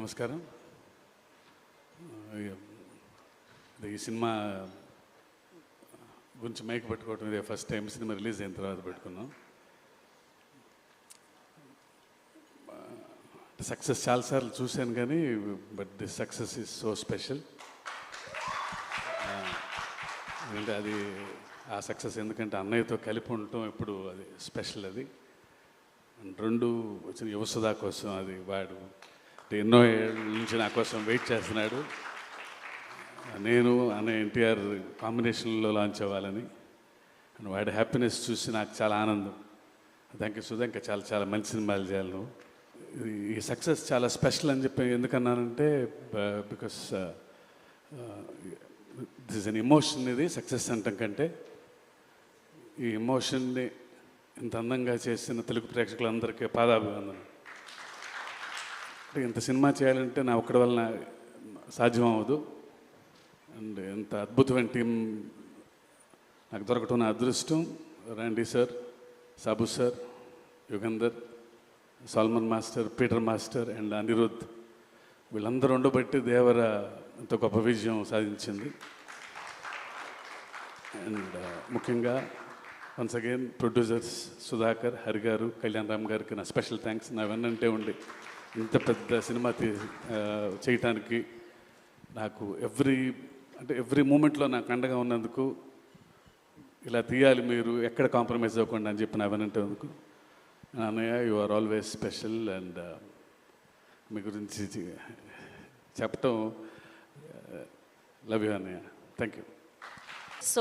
నమస్కారం. ఈ సినిమా గురించి మైక్ పెట్టుకోవటం ఇదే ఫస్ట్ టైం సినిమా రిలీజ్ అయిన తర్వాత పెట్టుకున్నాం. సక్సెస్ చాలాసార్లు చూశాను కానీ but this success is so special. ఎందుకంటే అది ఆ సక్సెస్ ఎందుకంటే అన్నయ్యతో కలిపి ఉండటం ఇప్పుడు అది స్పెషల్ అది. రెండు వచ్చిన యువసుధా కోసం అది వాడు ఎన్నో ఏళ్ళ నుంచి నా కోసం వెయిట్ చేస్తున్నాడు. నేను అనే ఎన్టీఆర్ కాంబినేషన్లో లాంచ్ అవ్వాలని. అండ్ వాడి హ్యాపీనెస్ చూసి నాకు చాలా ఆనందం. థ్యాంక్ యూ సుధా ఇంకా చాలా చాలా మంచి సినిమాలు చేయాలి నువ్వు. ఈ సక్సెస్ చాలా స్పెషల్ అని చెప్పి ఎందుకన్నానంటే బికాస్ దిస్ అన్ ఎమోషన్ ఇది సక్సెస్ అంటాం కంటే. ఈ ఎమోషన్ని ఇంత అందంగా చేసిన తెలుగు ప్రేక్షకులందరికీ పాదాభివందనం. అంటే ఇంత సినిమా చేయాలంటే నా ఒక్కడి వలన సాధ్యం అవ్వదు అండ్ ఎంత అద్భుతమైన టీం నాకు దొరకటం నా అదృష్టం. Randy sir Sabu sir Yugandhar Solomon master Peter master and Anirudh. వీళ్ళందరూ ఉండబట్టి దేవర ఇంత గొప్ప విజయం సాధించింది. అండ్ ముఖ్యంగా once again producers Sudhakar Hari garu Kalyan Ram గారికి నా స్పెషల్ థ్యాంక్స్ నా వెన్నంటే ఉండి ఇంత పెద్ద సినిమా తీ చేయటానికి నాకు ఎవ్రీ అంటే ఎవ్రీ మూమెంట్లో నాకు అండగా ఉన్నందుకు ఇలా తీయాలి మీరు ఎక్కడ కాంప్రమైజ్ అవ్వకుండా అని చెప్పి నా వెనంటే అన్నయ్య you are always special and మీ గురించి చెప్పటం uh, లవ్ యూ అన్నయ్య. Thank you so